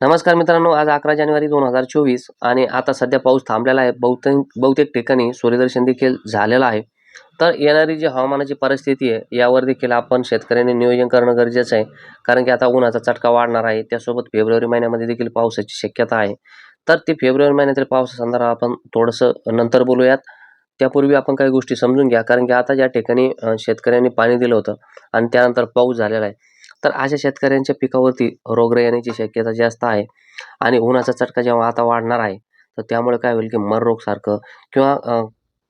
नमस्कार मित्रांनो आज अकरा जानेवारी दोन हजार चोवीस आणि आता सध्या पाऊस थांबलेला आहे. बहुतेक बहुतेक ठिकाणी सूर्यदर्शन देखील झालेलं आहे. तर येणारी जी हवामानाची परिस्थिती आहे यावर देखील आपण शेतकऱ्यांनी नियोजन करणं गरजेचं आहे. कारण की आता उन्हाचा चटका वाढणार आहे. त्यासोबत फेब्रुवारी महिन्यामध्ये देखील पावसाची शक्यता आहे. तर ते फेब्रुवारी महिन्यातील पावसासंदर्भात आपण थोडंसं नंतर बोलूयात. त्यापूर्वी आपण काही गोष्टी समजून घ्या. कारण की आता ज्या ठिकाणी शेतकऱ्यांनी पाणी दिलं होतं आणि त्यानंतर पाऊस झालेला आहे. तर अशा शेतकऱ्यांच्या पिकावरती रोगराई येण्याची शक्यता जास्त आहे. आणि उन्हाचा चटका जेव्हा आता वाढणार आहे तर त्यामुळे काय होईल की मर रोगसारखं किंवा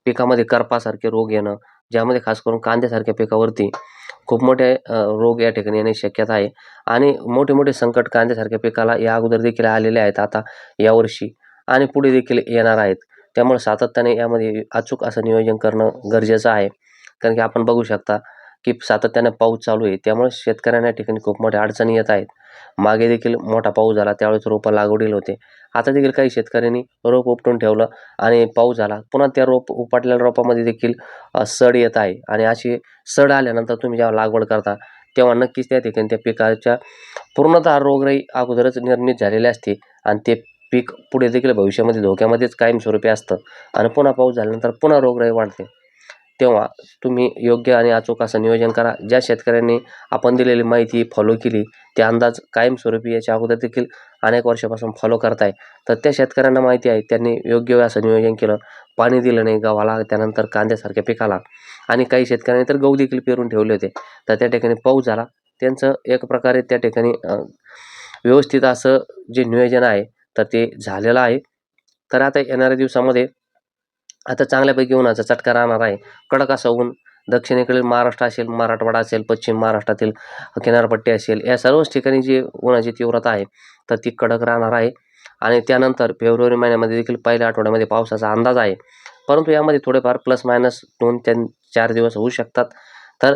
पिकामध्ये करपासारखे रोग येणं ज्यामध्ये खास करून कांद्यासारख्या पिकावरती खूप मोठे रोग या ठिकाणी येण्याची शक्यता आहे. आणि मोठे मोठे संकट कांद्यासारख्या पिकाला या अगोदर देखील आलेले आहेत आता यावर्षी आणि पुढे देखील येणार आहेत. त्यामुळे सातत्याने यामध्ये अचूक असं नियोजन करणं गरजेचं आहे. कारण की आपण बघू शकता की सातत्याने पाऊस चालू आहे. त्यामुळे शेतकऱ्यांना या ठिकाणी खूप मोठ्या अडचणी येत आहेत. मागे देखील मोठा पाऊस झाला. त्यावेळेस रोपं लागवडीला होते. आता देखील काही शेतकऱ्यांनी रोप उपटून ठेवलं आणि पाऊस झाला. पुन्हा त्या रोप उपटलेल्या रोपामध्ये देखील सड येत आहे. आणि अशी सड आल्यानंतर तुम्ही जेव्हा लागवड करता तेव्हा नक्कीच त्या ठिकाणी त्या पिकाच्या पूर्णतः रोगराई अगोदरच निर्मित झालेली असते आणि ते पीक पुढे देखील भविष्यामध्ये धोक्यामध्येच कायमस्वरूपी असतं. आणि पुन्हा पाऊस झाल्यानंतर पुन्हा रोगराई वाढते. तेव्हा तुम्ही योग्य आणि अचूक असं नियोजन करा. ज्या शेतकऱ्यांनी आपण दिलेली माहिती फॉलो केली ते अंदाज कायमस्वरूपी याच्या अगोदर देखील अनेक वर्षापासून फॉलो करताय. तर त्या शेतकऱ्यांना माहिती आहे त्यांनी योग्य असं नियोजन केलं. पाणी दिलं नाही गव्हाला त्यानंतर कांद्यासारख्या पिकाला. आणि काही शेतकऱ्यांनी तर गहू देखील पेरून ठेवले होते. तर त्या ठिकाणी पाऊस झाला. त्यांचं एक प्रकारे त्या ठिकाणी व्यवस्थित असं जे नियोजन आहे तर ते झालेलं आहे. तर आता येणाऱ्या दिवसामध्ये आता चांगल्यापैकी उन्हाचा चटका राहणार आहे. कडक असं ऊन दक्षिणेकडील महाराष्ट्र असेल मराठवाडा असेल पश्चिम महाराष्ट्रातील किनारपट्टी असेल या सर्वच ठिकाणी जी उन्हाची तीव्रता आहे तर ती कडक राहणार आहे. आणि त्यानंतर फेब्रुवारी महिन्यामध्ये देखील पहिल्या आठवड्यामध्ये पावसाचा अंदाज आहे. परंतु यामध्ये थोडेफार प्लस मायनस दोन तीन चार दिवस होऊ शकतात. तर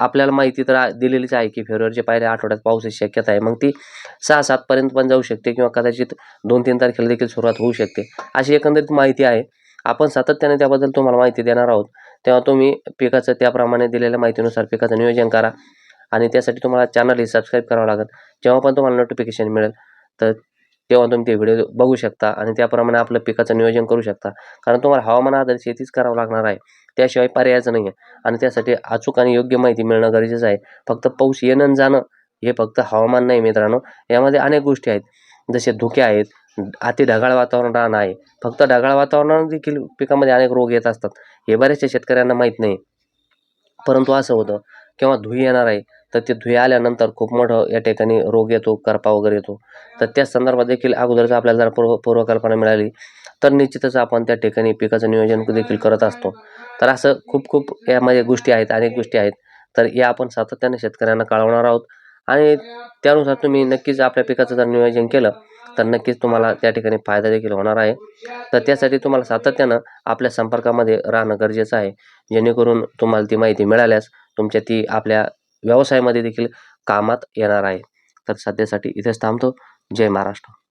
आपल्याला माहिती तर दिलेलीच आहे की फेब्रुवारीच्या पहिल्या आठवड्यात पावसाची शक्यता आहे. मग ती सहा सातपर्यंत पण जाऊ शकते किंवा कदाचित दोन तीन तारखेला देखील सुरुवात होऊ शकते. अशी एकंदरीत माहिती आहे. आपण सातत्याने त्याबद्दल तुम्हाला माहिती देणार आहोत. तेव्हा तुम्ही पिकाचं त्याप्रमाणे दिलेल्या माहितीनुसार पिकाचं नियोजन करा आणि त्यासाठी तुम्हाला चॅनलही सबस्क्राईब करावं लागेल. जेव्हा पण तुम्हाला नोटिफिकेशन मिळेल तर तेव्हा तुम्ही ते व्हिडिओ बघू शकता आणि त्याप्रमाणे आपलं पिकाचं नियोजन करू शकता. कारण तुम्हाला हवामान आधारित शेतीच करावं लागणार आहे. त्याशिवाय पर्यायचं नाही आहे आणि त्यासाठी अचूक आणि योग्य माहिती मिळणं गरजेचं आहे. फक्त पाऊस येणं जाणं हे फक्त हवामान नाही मित्रांनो. यामध्ये अनेक गोष्टी आहेत. जसे धुके आहेत अति ढगाळ वातावरण राहणं आहे. फक्त ढगाळ वातावरण देखील पिकामध्ये अनेक रोग येत असतात. हे बऱ्याचशा शेतकऱ्यांना माहीत नाही. परंतु असं होतं किंवा धुई येणार आहे तर ते धुई आल्यानंतर खूप मोठं या ठिकाणी रोग येतो करपा वगैरे येतो. तर त्या संदर्भात देखील अगोदरच आपल्याला जर पूर्व पूर्वकल्पना मिळाली. तर निश्चितच आपण त्या ठिकाणी पिकाचं नियोजन देखील करत असतो. तर असं खूप खूप यामध्ये गोष्टी आहेत अनेक गोष्टी आहेत. तर या आपण सातत्याने शेतकऱ्यांना कळवणार आहोत. आणि त्यानुसार तुम्ही नक्कीच आपल्या पिकाचं जर नियोजन केलं तर नक्कीच तुम्हाला त्या ठिकाणी फायदा देखील होणार आहे. तर त्यासाठी तुम्हाला सातत्यानं आपल्या संपर्कामध्ये राहणं गरजेचं आहे. जेणेकरून तुम्हाला ती माहिती मिळाल्यास तुमच्या ती आपल्या व्यवसायामध्ये देखील कामात येणार आहे. तर सध्यासाठी इथेच थांबतो. जय महाराष्ट्र.